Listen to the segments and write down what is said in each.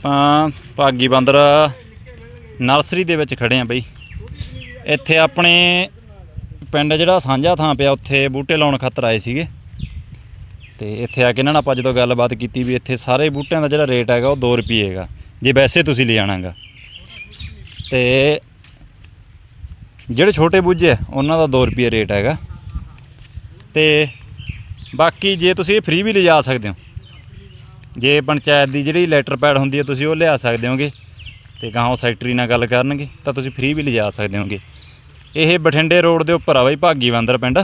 ਆਪਾਂ ਭਾਗੀ ਬਾਂਦਰ ਨਰਸਰੀ ਦੇ ਵਿੱਚ ਖੜੇ ਆ ਬਈ। ਇੱਥੇ ਆਪਣੇ ਪਿੰਡ ਜਿਹੜਾ ਸਾਂਝਾ ਥਾਂ ਪਿਆ, ਉੱਥੇ ਬੂਟੇ ਲਾਉਣ ਖਾਤਰ ਆਏ ਸੀਗੇ। ਤੇ ਇੱਥੇ ਆ ਕੇ ਇਹਨਾਂ ਨਾਲ ਆਪਾਂ ਜਦੋਂ ਗੱਲਬਾਤ ਕੀਤੀ ਵੀ ਇੱਥੇ ਸਾਰੇ ਬੂਟਿਆਂ ਦਾ ਜਿਹੜਾ ਰੇਟ ਹੈਗਾ, ਉਹ 2 ਰੁਪਏ ਹੈਗਾ। ਜੇ ਵੈਸੇ ਤੁਸੀਂ ਲਿਜਾਣਾਗਾ ਤੇ ਜਿਹੜੇ ਛੋਟੇ ਬੂਝੇ ਆ, ਉਹਨਾਂ ਦਾ 2 ਰੁਪਏ ਰੇਟ ਹੈਗਾ। ਤੇ ਬਾਕੀ ਜੇ ਤੁਸੀਂ ਇਹ ਫ੍ਰੀ ਵੀ ਲਿਜਾ ਸਕਦੇ ਹੋ। ਜੇ ਪੰਚਾਇਤ ਦੀ ਜਿਹੜੀ ਲੈਟਰ ਪੈਡ ਹੁੰਦੀ ਹੈ, ਤੁਸੀਂ ਉਹ ਲਿਆ ਸਕਦੇ ਹੋਗੇ। ਤੇ ਗਾਹਾਂ ਸੈਕਟਰੀ ਨਾਲ ਗੱਲ ਕਰਨਗੇ, ਤਾਂ ਤੁਸੀਂ ਫ੍ਰੀ ਵੀ ਲਿਜਾ ਸਕਦੇ ਹੋਗੇ। ਇਹ ਬਠਿੰਡੇ ਰੋਡ ਦੇ ਉੱਪਰ ਆ ਬਈ, ਭਾਗੀ ਬੰਦਰ ਪਿੰਡ।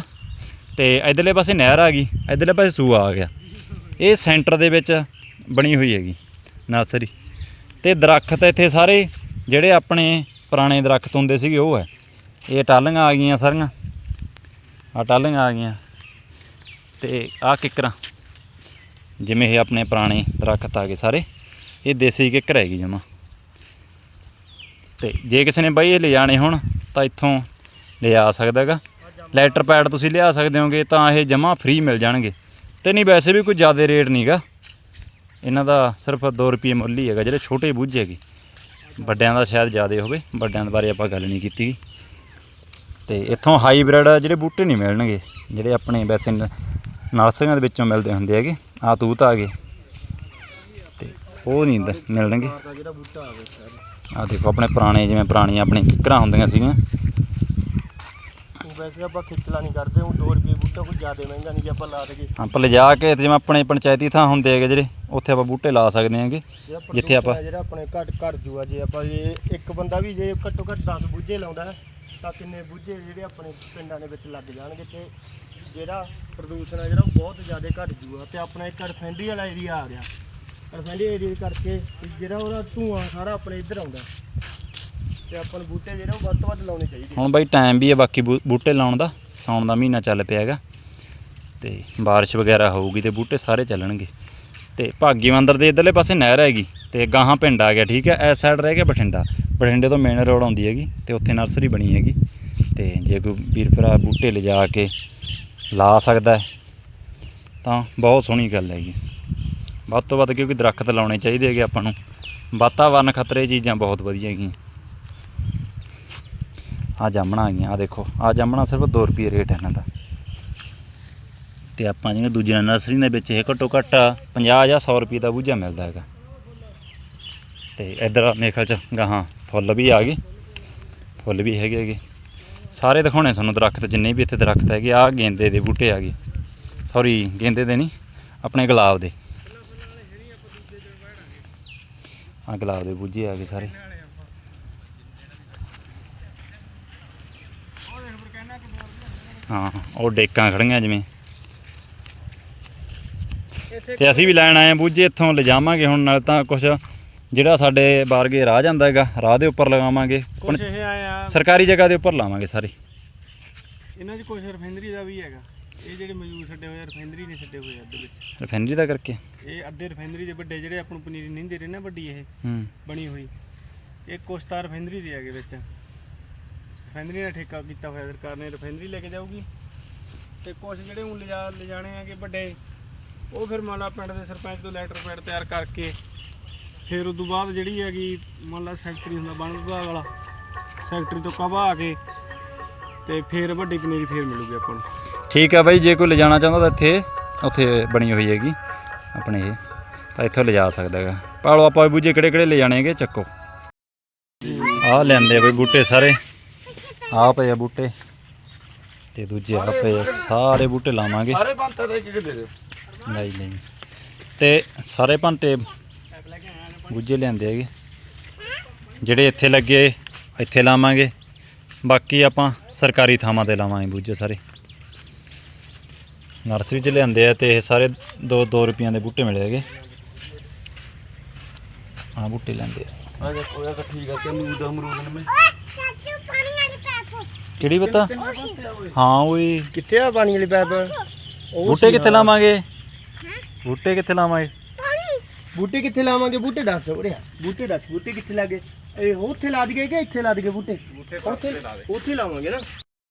ਤੇ ਇਧਰਲੇ ਪਾਸੇ ਨਹਿਰ ਆ ਗਈ, ਇਧਰਲੇ ਪਾਸੇ ਸੂਆ ਆ ਗਿਆ। ਇਹ ਸੈਂਟਰ ਦੇ ਵਿੱਚ ਬਣੀ ਹੋਈ ਹੈਗੀ, ਨਰਸਰੀ। ਤੇ ਦਰਖਤ ਇੱਥੇ ਸਾਰੇ, ਜਿਹੜੇ ਆਪਣੇ ਪੁਰਾਣੇ ਦਰਖਤ ਹੁੰਦੇ ਸੀਗੇ, ਉਹ ਹੈ। ਇਹ ਟਾਲੀਆਂ ਆ ਗਈਆਂ ਸਾਰੀਆਂ। ਆ ਟਾਲੀਆਂ ਆ ਗਈਆਂ। ਤੇ ਆ ਕਿੱਕਰਾਂ। ਜਿਵੇਂ ਇਹ ਆਪਣੇ ਪੁਰਾਣੇ ਦਰਖਤ ਆ ਗਏ ਸਾਰੇ, ਇਹ ਦੇਸੀ ਕਿੱਕਰ ਹੈਗੀ ਜਮਾ। ਤੇ ਜੇ ਕਿਸੇ ਨੇ ਬਾਈ ਇਹ ਲਿਜਾਣੇ ਹੋਣ, ਤਾਂ ਇੱਥੋਂ ਲਿਜਾ ਸਕਦਾ ਹੈਗਾ। ਲੈਟਰ ਪੈਡ ਤੁਸੀਂ ਲਿਆ ਸਕਦੇ ਹੋਗੇ, ਤਾਂ ਇਹ ਜਮਾ ਫ੍ਰੀ ਮਿਲ ਜਾਣਗੇ। ਤੇ ਨਹੀਂ ਵੈਸੇ ਵੀ ਕੋਈ ਜ਼ਿਆਦਾ ਰੇਟ ਨਹੀਂਗਾ ਇਹਨਾਂ ਦਾ ਸਿਰਫ 2 ਰੁਪਏ ਮੁੱਲ ਹੀ ਹੈਗਾ, ਜਿਹੜੇ ਛੋਟੇ ਬੂਝੇ ਹੈਗੇ। ਵੱਡਿਆਂ ਦਾ ਸ਼ਾਇਦ ਜ਼ਿਆਦਾ ਹੋਵੇ, ਵੱਡਿਆਂ ਦੇ ਬਾਰੇ ਆਪਾਂ ਗੱਲ ਨਹੀਂ ਕੀਤੀ ਤੇ ਇੱਥੋਂ ਹਾਈਬ੍ਰਿਡ ਜਿਹੜੇ ਬੂਟੇ ਨਹੀਂ ਮਿਲਣਗੇ, ਜਿਹੜੇ ਆਪਣੇ ਵੈਸੇ ਨ- ਨਰਸਰੀਆਂ ਦੇ ਵਿੱਚੋਂ ਮਿਲਦੇ ਹੁੰਦੇ ਹੈਗੇ। ਆ ਤੂਤ ਆ ਗਏ। ਤੇ ਉਹ ਨਹੀਂ ਮਿਲਣਗੇ। ਆ ਦੇਖੋ ਆਪਣੇ ਪੁਰਾਣੇ ਜਿਵੇਂ ਪੁਰਾਣੀਆਂ ਆਪਣੀ ਕਿੱਕਰਾਂ ਹੁੰਦੀਆਂ ਸੀਗੀਆਂ। ਵੈਸੇ ਆਪਾਂ ਖਿੱਚਲਾ ਨਹੀਂ ਕਰਦੇ ਉਹ 2 ਰੁਪਏ ਬੂਟਾ ਕੋਈ ਜ਼ਿਆਦਾ ਮਹਿੰਗਾ ਨਹੀਂ ਜੇ ਆਪਾਂ ਲਾ ਦੇਗੇ ਆਪਾਂ ਲਿਜਾ ਕੇ ਜਿਵੇਂ ਆਪਣੇ ਪੰਚਾਇਤੀ ਥਾਂ ਹੁੰਦੇ ਹੈਗੇ ਜਿਹੜੇ ਉੱਥੇ ਆਪਾਂ ਬੂਟੇ ਲਾ ਸਕਦੇ ਹਾਂਗੇ। ਜਿੱਥੇ ਆਪਾਂ- ਜਿਹੜਾ ਆਪਣੇ ਘੱਟ ਘੱਟ ਜੂਆ ਜੇ ਆਪਾਂ ਜੇ ਇੱਕ ਬੰਦਾ ਵੀ ਜੇ ਘੱਟੋ ਘੱਟ 10 ਬੂਝੇ ਲਾਉਂਦਾ ਹੈ, ਤਾਂ ਕਿੰਨੇ ਬੂਝੇ ਜਿਹੜੇ ਆਪਣੇ ਪਿੰਡਾਂ ਦੇ ਵਿੱਚ ਲੱਗ ਜਾਣਗੇ ਤੇ ਜਿਹੜਾ ਪ੍ਰਦੂਸ਼ਣ ਹੈ ਜਿਹੜਾ ਉਹ ਬਹੁਤ ਜ਼ਿਆਦਾ ਘੱਟ ਜੂਆ ਤੇ ਆਪਣਾ ਇੱਕ ਰਫੈਂਡੀ ਵਾਲਾ ਏਰੀਆ ਆ ਗਿਆ ਰਫੈਂਡੀ ਏਰੀਆ ਕਰਕੇ ਜਿਹੜਾ ਉਹਦਾ ਧੂਆਂ ਸਾਰਾ ਆਪਣੇ ਇੱਧਰ ਆਉਂਦਾ। ਤੇ ਆਪਾਂ ਨੂੰ ਬੂਟੇ ਜਿਹੜੇ ਉਹ ਵੱਧ ਤੋਂ ਵੱਧ ਲਾਉਣੇ ਚਾਹੀਦੇ ਹੁਣ ਬਾਈ ਟਾਈਮ ਵੀ ਹੈ, ਬਾਕੀ ਬੂ- ਬੂਟੇ ਲਾਉਣ ਦਾ ਸਾਉਣ ਦਾ ਮਹੀਨਾ ਚੱਲ ਪਿਆ ਹੈਗਾ। ਤੇ ਬਾਰਿਸ਼ ਵਗੈਰਾ ਹੋਊਗੀ ਤੇ ਬੂਟੇ ਸਾਰੇ ਚੱਲਣਗੇ। ਤੇ ਭਾਗੀ ਮੰਦਰ ਦੇ ਇਧਰਲੇ ਪਾਸੇ ਨਹਿਰ ਹੈਗੀ, ਤੇ ਗਾਹਾਂ ਪਿੰਡ ਆ ਗਿਆ, ਠੀਕ ਹੈ? ਇਸ ਸਾਈਡ ਰਹਿ ਗਿਆ ਬਠਿੰਡਾ। ਬਠਿੰਡੇ ਤੋਂ ਮੇਨ ਰੋਡ ਆਉਂਦੀ ਹੈਗੀ, ਤੇ ਉੱਥੇ ਨਰਸਰੀ ਬਣੀ ਹੈਗੀ। ਤੇ ਜੇ ਕੋਈ ਵੀਰ ਭਰਾ ਬੂਟੇ ਲਿਜਾ ਕੇ ਲਾ ਸਕਦਾ ਤਾਂ ਬਹੁਤ ਸੋਹਣੀ ਗੱਲ ਹੈਗੀ। ਵੱਧ ਤੋਂ ਵੱਧ ਕਿਉਂਕਿ ਦਰਖਤ ਲਾਉਣੇ ਚਾਹੀਦੇ ਹੈਗੇ ਆਪਾਂ ਨੂੰ। ਵਾਤਾਵਰਨ ਖਤਰੇ ਚੀਜ਼ਾਂ ਬਹੁਤ ਵਧੀਆ ਹੈਗੀਆਂ। ਆ ਜਾਮਣਾ ਆ ਗਈਆਂ ਆ ਦੇਖੋ ਆ ਜਾਮਣਾ ਸਿਰਫ 2 ਰੁਪਏ ਰੇਟ ਹੈ ਇਹਨਾਂ ਦਾ। ਤੇ ਆਪਾਂ ਜਿਹੜੇ ਦੂਜੀਆਂ ਨਰਸਰੀ ਦੇ ਵਿੱਚ ਇਹ ਘੱਟੋ ਘੱਟ 50 ਜਾਂ 100 ਰੁਪਏ ਦਾ ਬੂਝਾ ਮਿਲਦਾ ਹੈਗਾ। ਤੇ ਇਧਰ ਮੇਰੇ ਖਿਆਲ ਚ ਗਾਹਾਂ ਫੁੱਲ ਵੀ ਆ ਗਏ। ਫੁੱਲ ਵੀ ਹੈਗੇ ਹੈਗੇ। ਸਾਰੇ ਦਿਖਾਉਣੇ ਤੁਹਾਨੂੰ ਦਰਖਤ, ਜਿੰਨੇ ਵੀ ਇੱਥੇ ਦਰਖਤ ਹੈਗੇ ਆ ਗੇਂਦੇ ਦੇ ਬੂਟੇ ਆ ਗਏ। ਸੌਰੀ ਗੇਂਦੇ ਦੇ ਨਹੀਂ, ਆਪਣੇ ਗੁਲਾਬ ਦੇ। ਆ ਗੁਲਾਬ ਦੇ ਬੂਝੇ ਆ ਗਏ ਸਾਰੇ। ਹਾਂ, ਉਹ ਡੇਕਾਂ ਖੜੀਆਂ ਜਿਵੇਂ। ਤੇ ਅਸੀਂ ਵੀ ਲੈਣ ਆਏ ਆ ਬੂਝੇ, ਇੱਥੋਂ ਲਿਜਾਵਾਂਗੇ ਹੁਣ, ਨਾਲ ਤਾਂ ਕੁਝ ਜਿਹੜਾ ਸਾਡੇ ਬਾਰਗੇ ਰਾਹ ਜਾਂਦਾ ਹੈਗਾ ਰਾਹ ਦੇ ਉੱਪਰ ਲਗਾਵਾਂਗੇ। ਕੁਛ ਇਹ ਆਏ ਆ। ਸਰਕਾਰੀ ਜਗ੍ਹਾ ਦੇ ਉੱਪਰ ਲਾਵਾਂਗੇ ਸਾਰੇ। ਇਹਨਾਂ 'ਚ ਕੁਛ ਰਿਫਾਈਨਰੀ ਦਾ ਵੀ ਹੈਗਾ। ਇਹ ਜਿਹੜੇ ਮਜ਼ਦੂਰ ਛੱਡੇ ਹੋਏ ਆ ਰਿਫਾਈਨਰੀ ਨੇ ਛੱਡੇ ਹੋਏ ਆ ਅੱਧੇ ਵਿੱਚ। ਰਿਫਾਈਨਰੀ ਦਾ ਕਰਕੇ? ਇਹ ਅੱਧੇ ਰਿਫਾਈਨਰੀ ਦੇ ਵੱਡੇ ਜਿਹੜੇ ਆਪਾਂ ਨੂੰ ਪਨੀਰੀ ਨਹੀਂ ਦੇ ਰਹੇ ਨਾ ਵੱਡੀ ਇਹ ਹੂੰ। ਬਣੀ ਹੋਈ। ਇਹ ਕੁਛ ਤਾਂ ਰਿਫਾਈਨਰੀ ਦੇ ਹੈਗੇ ਵਿੱਚ। ਰਿਫਾਈਨਰੀ ਨੇ ਠੇਕਾ ਕੀਤਾ ਹੋਇਆ ਸਰਕਾਰ ਨੇ ਰਿਫਾਈਨਰੀ ਲੈ ਕੇ ਜਾਊਗੀ। ਤੇ ਕੁਛ ਜਿਹੜੇ ਹੁਣ ਲਿਜਾ ਲਿਜਾਣੇ ਹੈਗੇ ਵੱਡੇ ਉਹ ਫਿਰ ਮੰਨ ਲਾ ਪਿੰਡ ਦੇ ਸਰਪੰਚ ਤੋਂ ਲੈਟਰ ਪੈਡ ਤਿਆਰ ਕਰਕੇ ਫਿਰ ਉਦੋਂ ਬਾਅਦ ਜਿਹੜੀ ਹੈਗੀ ਮੰਨ ਲਾ ਸੈਕਟਰੀ ਹੁੰਦਾ ਬਣ ਵਿਭਾਗ ਵਾਲਾ ਸੈਕਟਰੀ ਤੋਂ ਕਵਾ ਕੇ ਤੇ ਫਿਰ ਵੱਡੀ ਪਨੀਰੀ ਫਿਰ ਮਿਲੂਗੀ ਆਪਾਂ ਨੂੰ। ਠੀਕ ਆ ਬਾਈ ਜੇ ਕੋਈ ਲਿਜਾਣਾ ਚਾਹੁੰਦਾ ਤਾਂ ਇੱਥੇ ਉੱਥੇ ਬਣੀ ਹੋਈ ਹੈਗੀ ਆਪਣੇ ਇਹ। ਤਾਂ ਇੱਥੋਂ ਲਿਜਾ ਸਕਦਾ ਹੈਗਾ। ਪਾਲੋ ਆਪਾਂ ਬੂਝੇ ਕਿਹੜੇ ਕਿਹੜੇ ਲਿਜਾਣੇ ਹੈਗੇ ਚੱਕੋ। ਆਹ ਲੈਂਦੇ ਆ ਬਈ ਬੂਟੇ ਸਾਰੇ। ਆਹ ਪਏ ਆ ਬੂਟੇ। ਤੇ ਦੂਜੇ ਆਹ ਪਏ ਆ ਸਾਰੇ ਬੂਟੇ ਲਾਵਾਂਗੇ। ਸਾਰੇ ਬੰਤਾ ਦੇ ਕਿਹੜੇ ਦੇ ਦਿਓ। ਨਹੀਂ ਨਹੀਂ। ਤੇ ਸਾਰੇ ਭੰਟੇ ਬੂਝੇ ਲਿਆਂਦੇ ਹੈਗੇ। ਜਿਹੜੇ ਇੱਥੇ ਲੱਗੇ ਇੱਥੇ ਲਾਵਾਂਗੇ। ਬਾਕੀ ਆਪਾਂ ਸਰਕਾਰੀ ਥਾਵਾਂ ਤੇ ਲਾਵਾਂਗੇ ਬੂਝੇ ਸਾਰੇ। ਨਰਸਰੀ ਚ ਲਿਆਂਦੇ ਆ ਤੇ ਇਹ ਸਾਰੇ 2 2 ਰੁਪਈਆਂ ਦੇ ਬੂਟੇ ਮਿਲੇ ਹੈਗੇ। ਆਹ ਬੂਟੇ ਲੈਂਦੇ ਆ। ਆ ਜਾ ਕੋਈ ਠੀਕ ਆ ਕਿ ਅਮਰੂਦ ਅਮਰੂਦ ਨੇ। ਚਾਚੂ ਪਾਣੀ ਵਾਲੀ ਪੈਪ ਕਿਹੜੀ ਬਤਾ ਹਾਂ। ਓਏ ਕਿੱਥੇ ਆ ਪਾਣੀ ਵਾਲੀ ਪੈਪ? ਬੂਟੇ ਕਿੱਥੇ ਲਾਵਾਂਗੇ? ਬੂਟੇ ਕਿੱਥੇ ਲਾਵਾਂਗੇ? ਬੂਟੇ ਕਿੱਥੇ ਲਾਵਾਂਗੇ? ਬੂਟੇ ਦੱਸ ਉਰਿਆ ਬੂਟੇ ਦੱਸ ਬੂਟੇ ਕਿੱਥੇ ਲਾਗੇ? ਇਹ ਉੱਥੇ ਲਾ ਦਈਏ ਕਿ ਇੱਥੇ ਲਾ ਦਈਏ ਬੂਟੇ? ਉੱਥੇ ਉੱਥੇ ਲਾਵਾਂਗੇ ਨਾ।